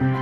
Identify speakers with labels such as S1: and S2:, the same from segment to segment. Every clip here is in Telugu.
S1: తిరుపతి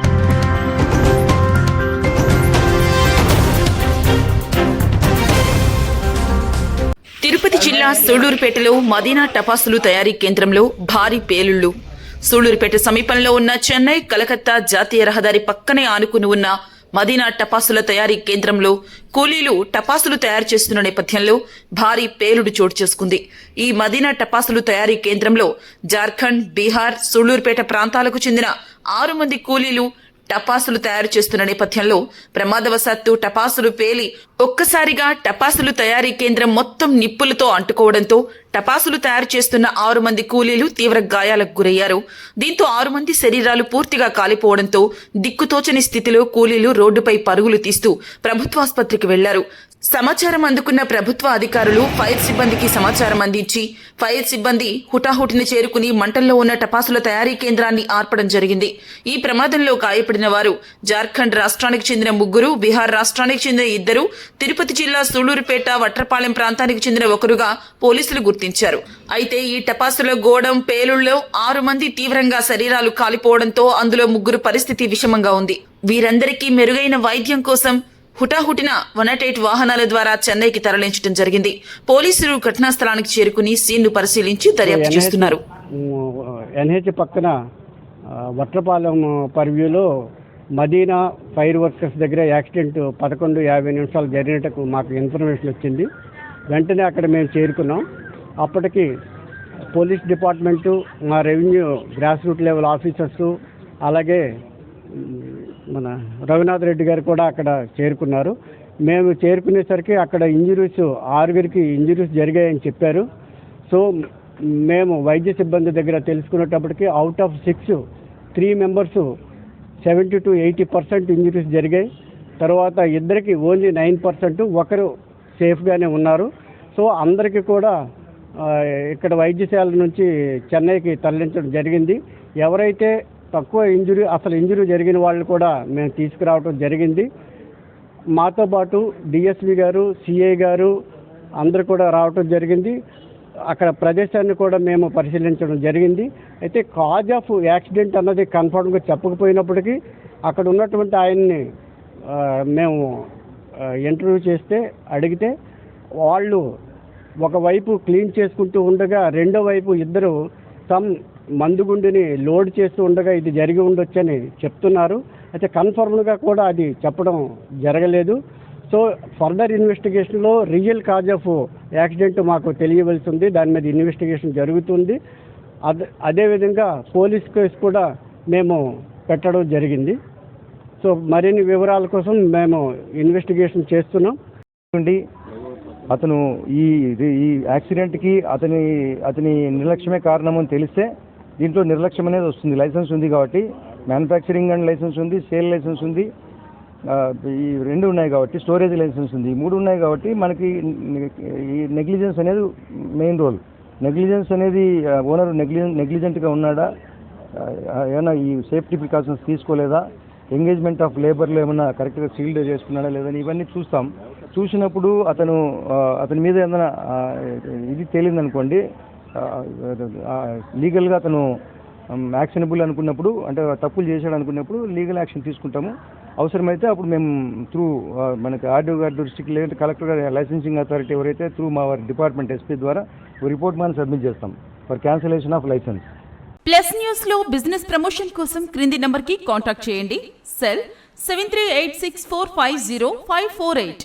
S1: జిల్లా సూళ్ళూరుపేటలో మదీనా టపాసులు తయారీ కేంద్రంలో భారీ పేలుళ్ళు సూళ్ళూరుపేట సమీపంలో ఉన్న చెన్నై కలకత్తా జాతీయ రహదారి పక్కనే ఆనుకుని ఉన్న మదీనా టపాసుల తయారీ కేంద్రంలో కూలీలు టపాసులు తయారు చేస్తున్న నేపథ్యంలో భారీ పేలుడు చోటు చేసుకుంది. ఈ మదీనా టపాసులు తయారీ కేంద్రంలో జార్ఖండ్ బీహార్ సూళ్ళూరుపేట ప్రాంతాలకు చెందిన ఆరు మంది కూలీలు టపాసులు తయారు చేస్తున్న నేపథ్యంలో ప్రమాదవశాత్తు టపాసులు పేలి ఒక్కసారిగా టపాసులు తయారీ కేంద్రం మొత్తం నిప్పులతో అంటుకోవడంతో టపాసులు తయారు చేస్తున్న ఆరు మంది కూలీలు తీవ్ర గాయాలకు గురయ్యారు. దీంతో ఆరు మంది శరీరాలు పూర్తిగా కాలిపోవడంతో దిక్కుతోచని స్థితిలో కూలీలు రోడ్డుపై పరుగులు తీస్తూ ప్రభుత్వాసుపత్రికి వెళ్ళారు. సమాచారం అందుకున్న ప్రభుత్వ అధికారులు ఫైర్ సిబ్బందికి సమాచారం అందించి ఫైర్ సిబ్బంది హుటాహుటిని చేరుకుని మంటల్లో ఉన్న టపాసుల తయారీ కేంద్రాన్ని ఆర్పడం జరిగింది. ఈ ప్రమాదంలో గాయపడిన వారు జార్ఖండ్ రాష్ట్రానికి చెందిన ముగ్గురు బీహార్ రాష్ట్రానికి చెందిన ఇద్దరు తిరుపతి జిల్లా సూళ్ళూరుపేట వట్రపాలెం ప్రాంతానికి చెందిన ఒకరుగా పోలీసులు గుర్తించారు. అయితే ఈ టపాసుల గోడం పేలుళ్ళో ఆరు మంది తీవ్రంగా శరీరాలు కాలిపోవడంతో అందులో ముగ్గురు పరిస్థితి విషమంగా ఉంది. వీరందరికీ మెరుగైన వైద్యం కోసం హుటాహుటిన వన్ నాట్ ఎయిట్ వాహనాల ద్వారా చెన్నైకి తరలించడం జరిగింది. పోలీసులు ఘటనా స్థలానికి చేరుకుని సీన్ను పరిశీలించి దర్యాప్తు చేస్తున్నారు.
S2: ఎన్హెచ్ పక్కన ఆ, వట్లపాలెం పర్వ్యూలో మదీనా ఫైర్ వర్కర్స్ దగ్గర యాక్సిడెంట్ పదకొండు యాభై నిమిషాలు జరిగినట్టు మాకు ఇన్ఫర్మేషన్ వచ్చింది. వెంటనే అక్కడ మేము చేరుకున్నాం. అప్పటికి పోలీస్ డిపార్ట్మెంటు మా revenue grass root level officers అలాగే మన రఘునాథ్ రెడ్డి గారు కూడా అక్కడ చేరుకున్నారు. మేము చేరుకునేసరికి అక్కడ ఇంజురీస్ ఆరుగురికి ఇంజురీస్ జరిగాయని చెప్పారు. సో మేము వైద్య సిబ్బంది దగ్గర తెలుసుకునేటప్పటికి out of six three members seventy to eighty percent injuries జరిగాయి. తర్వాత ఇద్దరికి ఓన్లీ నైన్ పర్సెంట్ ఒకరు సేఫ్గానే ఉన్నారు. సో అందరికీ కూడా ఇక్కడ వైద్యశాల నుంచి చెన్నైకి తరలించడం జరిగింది. ఎవరైతే తక్కువ ఇంజురీ అసలు ఇంజురీ జరిగిన వాళ్ళు కూడా మేము తీసుకురావడం జరిగింది. మాతో పాటు డిఎస్పి గారు సిఐ గారు అందరు కూడా రావటం జరిగింది. అక్కడ ప్రదేశాన్ని కూడా మేము పరిశీలించడం జరిగింది. అయితే కాజ్ ఆఫ్ యాక్సిడెంట్ అన్నది కన్ఫర్మ్గా చెప్పకపోయినప్పటికీ అక్కడ ఉన్నటువంటి ఆయన్ని మేము ఇంటర్వ్యూ చేస్తే అడిగితే వాళ్ళు ఒకవైపు క్లీన్ చేసుకుంటూ ఉండగా రెండో వైపు ఇద్దరు సమ్ మందుగుండుని లోడ్ చేస్తూ ఉండగా ఇది జరిగి ఉండొచ్చని చెప్తున్నారు. అయితే కన్ఫర్మ్గా కూడా అది చెప్పడం జరగలేదు. సో ఫర్దర్ ఇన్వెస్టిగేషన్లో రియల్ కాజ్ ఆఫ్ యాక్సిడెంట్ మాకు తెలియవలసి ఉంది దాని మీద ఇన్వెస్టిగేషన్ జరుగుతుంది. అదే అదేవిధంగా పోలీస్ కేసు కూడా మేము పెట్టడం జరిగింది. సో మరిన్ని వివరాల కోసం మేము ఇన్వెస్టిగేషన్ చేస్తున్నాం.
S3: నుండి అతను ఈ ఇది- ఈ యాక్సిడెంట్కి అతని అతని నిర్లక్ష్యమే కారణమని అని తెలిస్తే దీంట్లో నిర్లక్ష్యం అనేది వస్తుంది. లైసెన్స్ ఉంది కాబట్టి మ్యానుఫ్యాక్చరింగ్ అండ్ లైసెన్స్ ఉంది సేల్ లైసెన్స్ ఉంది. ఈ రెండు ఉన్నాయి కాబట్టి స్టోరేజ్ లైసెన్స్ ఉంది. ఈ మూడు ఉన్నాయి కాబట్టి మనకి ఈ నెగ్లిజెన్స్ అనేది మెయిన్ రోల్. నెగ్లిజెన్స్ అనేది ఓనర్ నెగ్లిజెంట్ నెగ్లిజెంట్గా ఉన్నాడా? ఏమైనా ఈ సేఫ్టీ ప్రికాషన్స్ తీసుకోలేదా? ఎంగేజ్మెంట్ ఆఫ్ లేబర్లో ఏమైనా కరెక్ట్గా సీల్డ్ చేసుకున్నాడా లేదని ఇవన్నీ చూస్తాం. చూసినప్పుడు అతను అతని మీద ఏదైనా ఇది తేలిందనుకోండి లీగల్గా అతను యాక్షనబుల్ అనుకున్నప్పుడు అంటే తప్పులు చేశాడు అనుకున్నప్పుడు లీగల్ యాక్షన్ తీసుకుంటాము. అవసరమైతే అప్పుడు మేము త్రూ మనకి ఆర్డీఓ గారి దృష్టికి లేదంటే కలెక్టర్ గారి లైసెన్సింగ్ అథారిటీ ఎవరైతే త్రూ మా వారి డిపార్ట్మెంట్ ఎస్పీ ద్వారా రిపోర్ట్ మనం సబ్మిట్ చేస్తాం for cancellation of license.
S1: Plus న్యూస్లో బిజినెస్ ప్రమోషన్ కోసం క్రింది నంబర్కి కాంటాక్ట్ చేయండి. Cell seven three eight six four five zero five four eight.